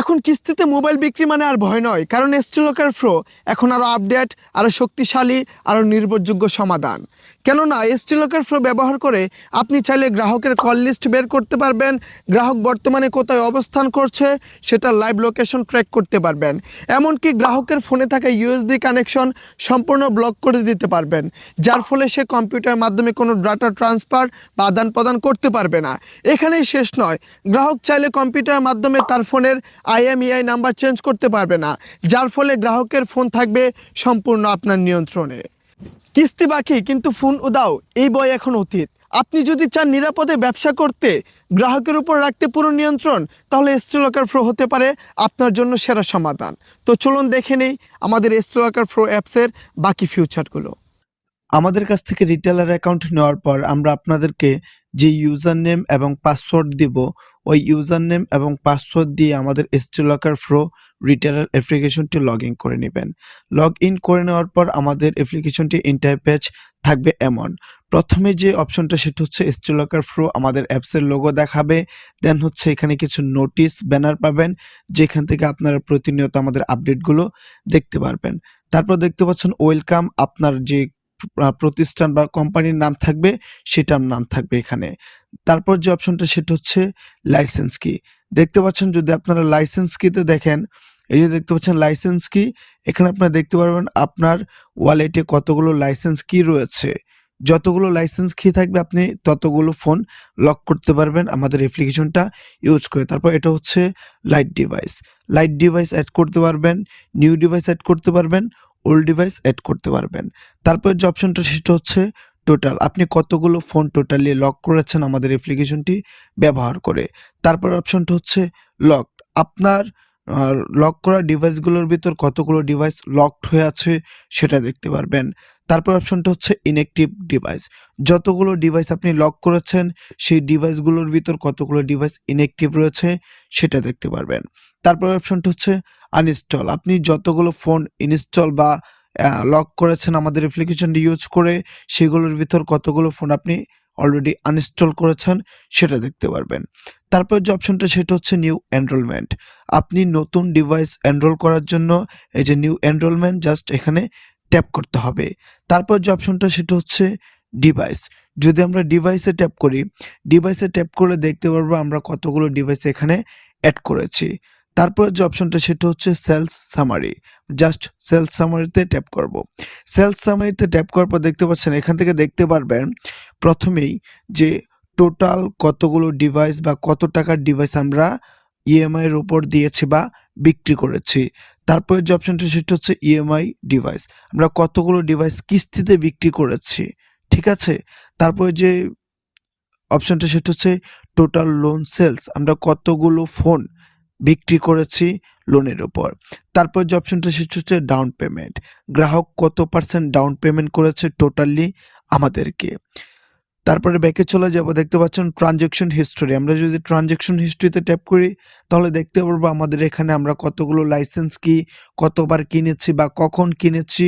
এখন কিস্তিতে মোবাইল বিক্রি মানে আর ভয় নয়, কারণ এস্ট্রোলকার প্রো এখন আরও আপডেট আরও শক্তিশালী আরও নির্ভরযোগ্য সমাধান। কেননা এস্ট্রোলকার প্রো ব্যবহার করে আপনি চাইলে গ্রাহকের কল লিস্ট বের করতে পারবেন, গ্রাহক বর্তমানে কোথায় অবস্থান করছে, সেটা লাইভ লোকেশন ট্র্যাক করতে পারবেন। এমনকি গ্রাহকের ফোনে থাকা ইউএসবি কানেকশন সম্পূর্ণ ব্লক করে দিতে পারবেন, যার ফলে সে কম্পিউটারের মাধ্যমে কোনো ডাটা ট্রান্সফার বা আদান প্রদান করতে পারবে না। এখানেই শেষ নয়, গ্রাহক চাইলে কম্পিউটারের মাধ্যমে তার ফোনের আইএমইআই নাম্বার চেঞ্জ করতে পারবে না, যার ফলে গ্রাহকের ফোন থাকবে সম্পূর্ণ আপনার নিয়ন্ত্রণে। কিস্তি বাকি, কিন্তু ফোন উদাও, এই বই এখন অতীত। আপনি যদি চান নিরাপদে ব্যবসা করতে, গ্রাহকের উপর রাখতে পুরো নিয়ন্ত্রণ, তাহলে এস্ট্রোলকার ফ্রো হতে পারে আপনার জন্য সেরা সমাধান। তো চলুন দেখে নেই আমাদের এস্ট্রোলকার ফ্রো অ্যাপসের বাকি ফিউচারগুলো। আমাদের কাছ থেকে রিটেলার অ্যাকাউন্ট নেওয়ার পর আমরা আপনাদেরকে যে ইউজার নেম এবং পাসওয়ার্ড দিব, ওই ইউজার নেম এবং পাসওয়ার্ড দিয়ে আমাদের এস্ট্রোলকার ফ্রো রিটেলার অ্যাপ্লিকেশনটি লগ ইন করে নেবেন। লগ ইন করে নেওয়ার পর আমাদের অ্যাপ্লিকেশনটি ইন্টারপেজ থাকবে এমন। প্রথমে যে অপশনটা সেটা হচ্ছে স্টিলকার ফ্রো আমাদের অ্যাপসের লোগো দেখাবে দেন হচ্ছে এখানে কিছু নোটিশ ব্যানার পাবেন, যেখান থেকে আপনারা প্রতিনিয়ত আমাদের আপডেটগুলো দেখতে পারবেন। তারপর দেখতে পাচ্ছেন ওয়েলকাম আপনার যে প্রতিষ্ঠান বা কোম্পানির নাম থাকবে, সেটার নাম থাকবে এখানে। তারপর যে অপশনটা, সেটা হচ্ছে লাইসেন্স কি দেখতে পাচ্ছেন, যদি আপনারা লাইসেন্স কিতে দেখেন, এই যে দেখতে পাচ্ছেন লাইসেন্স কি এখানে আপনারা দেখতে পারবেন আপনার ওয়ালেটে কতগুলো লাইসেন্স কি রয়েছে। যতগুলো লাইসেন্স কি থাকবে আপনি ততগুলো ফোন লক করতে পারবেন আমাদের অ্যাপ্লিকেশনটা ইউজ করে। তারপর এটা হচ্ছে light device light device add করতে পারবেন নিউ ডিভাইস অ্যাড করতে পারবেন ওল্ড ডিভাইস অ্যাড করতে পারবেন। তারপর যে অপশনটা সেটা হচ্ছে টোটাল আপনি কতগুলো ফোন টোটালি লক করেছেন আমাদের অ্যাপ্লিকেশনটি ব্যবহার করে। তারপর অপশনটা হচ্ছে লক আপনার লক করা ডিভাইসগুলোর ভিতর কতগুলো ডিভাইস লকড হয়ে আছে, সেটা দেখতে পারবেন। তারপর অপশনটা হচ্ছে ইনঅ্যাক্টিভ ডিভাইস যতগুলো ডিভাইস আপনি লক করেছেন, সেই ডিভাইসগুলোর ভিতর কতগুলো ডিভাইস ইনঅ্যাক্টিভ রয়েছে, সেটা দেখতে পারবেন। তারপর অপশনটা হচ্ছে আনইনস্টল আপনি যতগুলো ফোন ইনস্টল বা লক করেছেন আমাদের অ্যাপ্লিকেশনটি ইউজ করে, সেগুলোর ভিতর কতগুলো ফোন আপনি অলরেডি আনইনস্টল করেছেন, সেটা দেখতে পারবেন। তারপর যে অপশনটা সেটা হচ্ছে নিউ এনরোলমেন্ট আপনি নতুন ডিভাইস এনরোল করার জন্য এই যে নিউ এনরোলমেন্ট জাস্ট এখানে ট্যাপ করতে হবে। তারপর যে অপশনটা সেটা হচ্ছে ডিভাইস যদি আমরা ডিভাইসে ট্যাপ করি ডিভাইসে ট্যাপ করলে দেখতে পারব আমরা কতগুলো ডিভাইস এখানে অ্যাড করেছি। তারপর যে অপশনটা সেটা হচ্ছে সেলস সামারি জাস্ট সেলস সামারিতে ট্যাপ করব। সেলস সামারিতে ট্যাপ করার পর দেখতে পাচ্ছেন, এখান থেকে দেখতে পারবেন প্রথমেই যে টোটাল কতগুলো ডিভাইস বা কত টাকার ডিভাইস আমরা ইএমআই এর উপর দিয়েছি বা বিক্রি করেছি। তারপরে যে অপশনটা সেটা হচ্ছে ইএমআই ডিভাইস আমরা কতগুলো ডিভাইস কিস্তিতে বিক্রি করেছি, ঠিক আছে? তারপরে যে অপশনটা সেটা হচ্ছে টোটাল লোন সেলস আমরা কতগুলো ফোন বিক্রি করেছি লোনের উপর। তারপর যে অপশনটা সেটা হচ্ছে ডাউন পেমেন্ট গ্রাহক কত পার্সেন্ট ডাউন পেমেন্ট করেছে টোটালি আমাদেরকে। তারপরে ব্যাকে চলে যাব, দেখতে পাচ্ছেন ট্রানজেকশন হিস্টোরি আমরা যদি ট্রানজেকশন হিস্ট্রিতে ট্যাপ করি, তাহলে দেখতে পারব আমাদের এখানে আমরা কতগুলো লাইসেন্স কি, কতবার কিনেছি বা কখন কিনেছি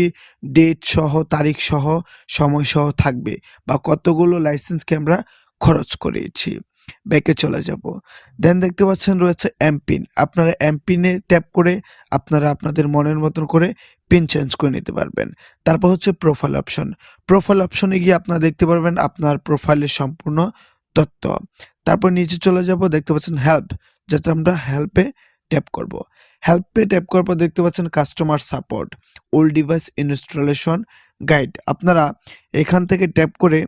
ডেট সহ, তারিখ সহ, সময় সহ থাকবে বা কতগুলো লাইসেন্সকে আমরা খরচ করেছি। ব্যাকে চলে যাব। দেন দেখতে পাচ্ছেন রয়েছে এমপিন আপনারা এমপিনে ট্যাপ করে আপনারা আপনাদের মনের মতন করে পিন চেঞ্জ করে নিতে পারবেন। তারপর হচ্ছে প্রোফাইল অপশন প্রোফাইল অপশনে গিয়ে আপনারা দেখতে পারবেন আপনার প্রোফাইলের সম্পূর্ণ তথ্য। তারপর নিচে চলে যাব, দেখতে পাচ্ছেন হেল্প যেটা আমরা হেল্পে ট্যাপ করব। হেল্পে ট্যাপ করার পর দেখতে পাচ্ছেন customer support old device installation guide আপনারা এখান থেকে ট্যাপ করে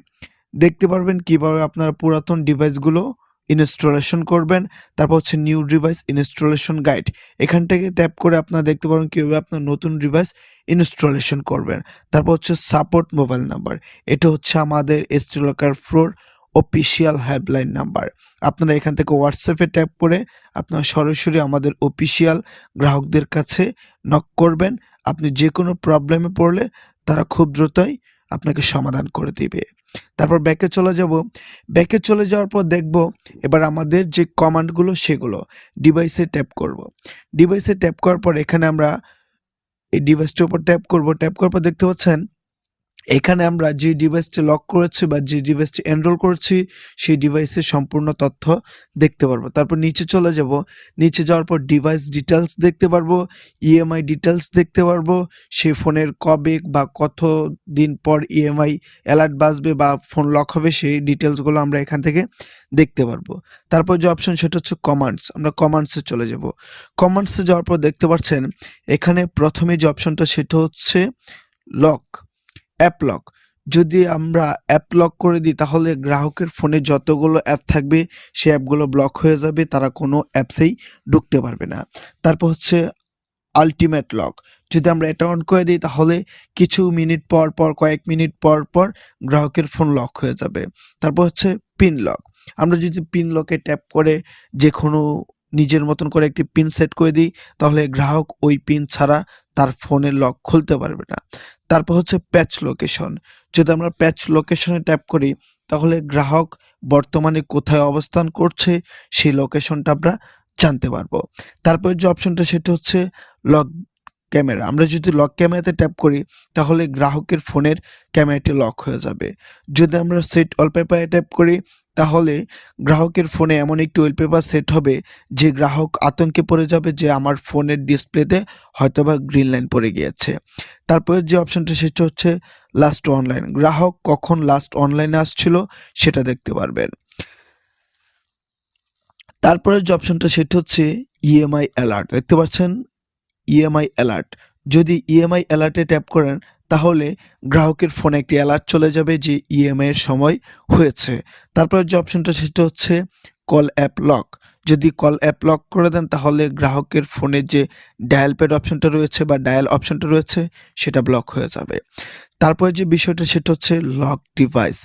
দেখতে পারবেন কীভাবে আপনারা পুরাতন ডিভাইসগুলো ইনস্টলেশন করবেন। তারপর হচ্ছে নিউ ডিভাইস ইনস্টলেশন গাইড এখান থেকে ট্যাপ করে আপনারা দেখতে পারবেন কীভাবে আপনার নতুন ডিভাইস ইনস্টলেশন করবেন। তারপর হচ্ছে সাপোর্ট মোবাইল নাম্বার এটা হচ্ছে আমাদের এস্ট্রোলকার ফ্লোর অফিসিয়াল হেল্পলাইন নাম্বার আপনারা এখান থেকে হোয়াটসঅ্যাপে ট্যাপ করে আপনারা সরাসরি আমাদের অফিসিয়াল গ্রাহকদের কাছে নক করবেন। আপনি যে কোনো প্রবলেমে পড়লে তারা খুব দ্রুতই আপনাকে সমাধান করে দিবে। তারপর ব্যাকে চলে যাব। ব্যাকে চলে যাওয়ার পর দেখব, এবার আমাদের যে কমান্ডগুলো সেগুলো ডিভাইসে ট্যাপ করব। ডিভাইসে ট্যাপ করার পর এখানে আমরা এই ডিভাইসটার উপর ট্যাপ করব। ট্যাপ করার পর দেখতে পাচ্ছেন এখানে আমরা যে ডিভাইসটি লক করেছি বা যে ডিভাইসটি এনরোল করেছি, সেই ডিভাইসের সম্পূর্ণ তথ্য দেখতে পারব। তারপর নিচে চলে যাব। নিচে যাওয়ার পর ডিভাইস ডিটেলস দেখতে পারব ইএমআই ডিটেলস দেখতে পারব, সেই ফোনের কবে বা কত দিন পর ইএমআই অ্যালার্ট বাজবে বা ফোন লক হবে, সেই ডিটেলসগুলো আমরা এখান থেকে দেখতে পারব। তারপর যে অপশন সেটা হচ্ছে কমান্ডস আমরা কমান্ডসে চলে যাব। কমান্ডসে যাওয়ার পর দেখতে পাচ্ছেন, এখানে প্রথমে যে অপশনটা সেটা হচ্ছে লক অ্যাপ লক যদি আমরা অ্যাপ লক করে দিই, তাহলে গ্রাহকের ফোনে যতগুলো অ্যাপ থাকবে, সেই অ্যাপগুলো ব্লক হয়ে যাবে, তারা কোনো অ্যাপসেই ঢুকতে পারবে না। তারপর হচ্ছে আলটিমেট লক যদি আমরা এটা অন করে দিই, তাহলে কিছু মিনিট পর পর, কয়েক মিনিট পর পর গ্রাহকের ফোন লক হয়ে যাবে। তারপর হচ্ছে পিন লক আমরা যদি পিন লকে ট্যাপ করে যে কোনো নিজের মতন করে একটি পিন সেট করে দিই, তাহলে গ্রাহক ওই পিন ছাড়া তার ফোনের লক খুলতে পারবে না। তারপর হচ্ছে প্যাচ লোকেশন যদি আমরা প্যাচ লোকেশনে ট্যাপ করি, তাহলে গ্রাহক বর্তমানে কোথায় অবস্থান করছে, সেই লোকেশনটা আমরা জানতে পারব। তারপর যে অপশনটা সেটা হচ্ছে লক ক্যামেরা আমরা যদি লক ক্যামেরাতে ট্যাপ করি, তাহলে গ্রাহকের ফোনের ক্যামেরাটি লক হয়ে যাবে। যদি আমরা সেট ওয়ালপেপারে ট্যাপ করি তাহলে গ্রাহকের ফোনে এমন একটি ওয়ালপেপার সেট হবে যে গ্রাহক আতঙ্কে পড়ে যাবে যে আমার ফোনের ডিসপ্লেতে হয়তোবা গ্রিন লাইন পড়ে গিয়েছে। তারপরে যে অপশনটা সেটা হচ্ছে লাস্ট অনলাইন গ্রাহক কখন লাস্ট অনলাইনে আসছিল সেটা দেখতে পারবেন। তারপরে যে অপশনটা সেটা হচ্ছে ইএমআই অ্যালার্ট দেখতে পাচ্ছেন? ইএমআই অ্যালার্ট যদি ইএমআই অ্যালার্টে ট্যাপ করেন তাহলে গ্রাহকের ফোনে একটি অ্যালার্ট চলে যাবে যে ইএমআই এর সময় হয়েছে। তারপরে যে অপশনটা সেটা হচ্ছে কল অ্যাপ লক। যদি কল অ্যাপ লক করে দেন তাহলে গ্রাহকের ফোনে যে ডায়াল প্যাড অপশনটা রয়েছে বা ডায়াল অপশনটা রয়েছে সেটা ব্লক হয়ে যাবে। তারপরে যে বিষয়টা সেটা হচ্ছে লক ডিভাইস।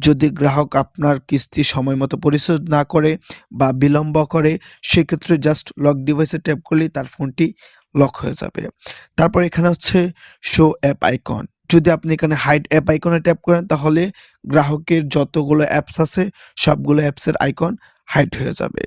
যদি গ্রাহক আপনার কিস্তি সময় মতো পরিশোধ না করে বা বিলম্ব করে, সেক্ষেত্রে জাস্ট লক ডিভাইসে ট্যাপ করলেই তার ফোনটি লক হয়ে যাবে। তারপর এখানে হচ্ছে শো অ্যাপ আইকন যদি আপনি এখানে হাইড অ্যাপ আইকনে ট্যাপ করেন, তাহলে গ্রাহকের যতগুলো অ্যাপস আছে, সবগুলো অ্যাপসের আইকন হাইড হয়ে যাবে।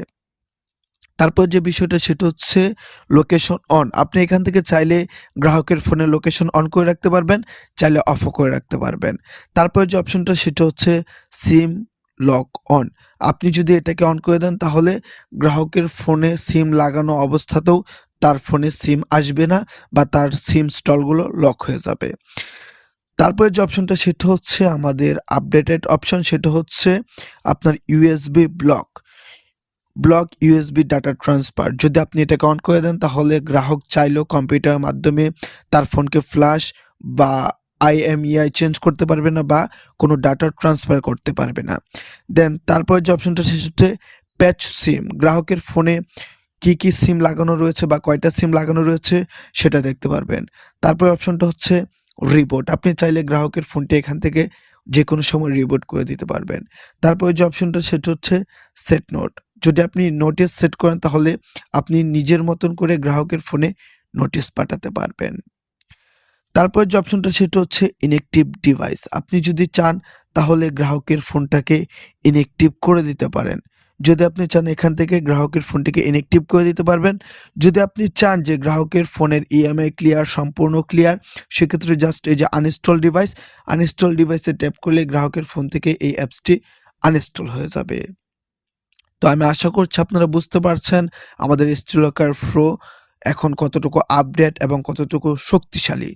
তারপর যে বিষয়টা, সেটা হচ্ছে লোকেশন অন আপনি এখান থেকে চাইলে গ্রাহকের ফোনে লোকেশন অন করে রাখতে পারবেন, চাইলে অফও করে রাখতে পারবেন। তারপর যে অপশনটা সেটা হচ্ছে সিম লক অন আপনি যদি এটাকে অন করে দেন, তাহলে গ্রাহকের ফোনে সিম লাগানো অবস্থাতেও তার ফোনে সিম আসবে না বা তার সিম স্টলগুলো লক হয়ে যাবে। তারপরে যে অপশনটা সেটা হচ্ছে আমাদের আপডেটেড অপশন সেটা হচ্ছে আপনার USB block block USB data transfer যদি আপনি এটাকে অন করে দেন, তাহলে গ্রাহক চাইলেও কম্পিউটারের মাধ্যমে তার ফোনকে ফ্ল্যাশ বা আইএমইআই চেঞ্জ করতে পারবে না বা কোনো ডাটা ট্রান্সফার করতে পারবে না। দেন তারপর যে অপশনটা সেটা হচ্ছে প্যাচ সিম গ্রাহকের ফোনে কি কি সিম লাগানো রয়েছে বা কয়টা সিম লাগানো রয়েছে সেটা দেখতে পারবেন। তারপর অপশনটা হচ্ছে রিবোট আপনি চাইলে গ্রাহকের ফোনটি এখান থেকে যে কোনো সময় রিবোট করে দিতে পারবেন। তারপর যে অপশনটা সেটা হচ্ছে সেট নোট। যদি আপনি নোটিস সেট করেন তাহলে আপনি নিজের মতন করে গ্রাহকের ফোনে নোটিশ পাঠাতে পারবেন। তারপর যে অপশনটা সেটা হচ্ছে ইনএক্টিভ ডিভাইস। আপনি যদি চান তাহলে গ্রাহকের ফোনটাকে ইনএক্টিভ করে দিতে পারেন। যদি আপনি চান এখান থেকে গ্রাহকের ফোনটিকে ইনএক্টিভ করে দিতে পারবেন, যদি আপনি চান যে গ্রাহকের ফোনের ইএমআই ক্লিয়ার সম্পূর্ণ ক্লিয়ার সেক্ষেত্রে জাস্ট এই যে আনইনস্টল ডিভাইস আনইনস্টল ডিভাইসে ট্যাপ করলে গ্রাহকের ফোন থেকে এই অ্যাপসটি আনইনস্টল হয়ে যাবে। তো আমি আশা করছি আপনারা বুঝতে পারছেন, আমাদের স্টিলকার ফ্রো এখন কতটুকু আপডেট এবং কতটুকু শক্তিশালী।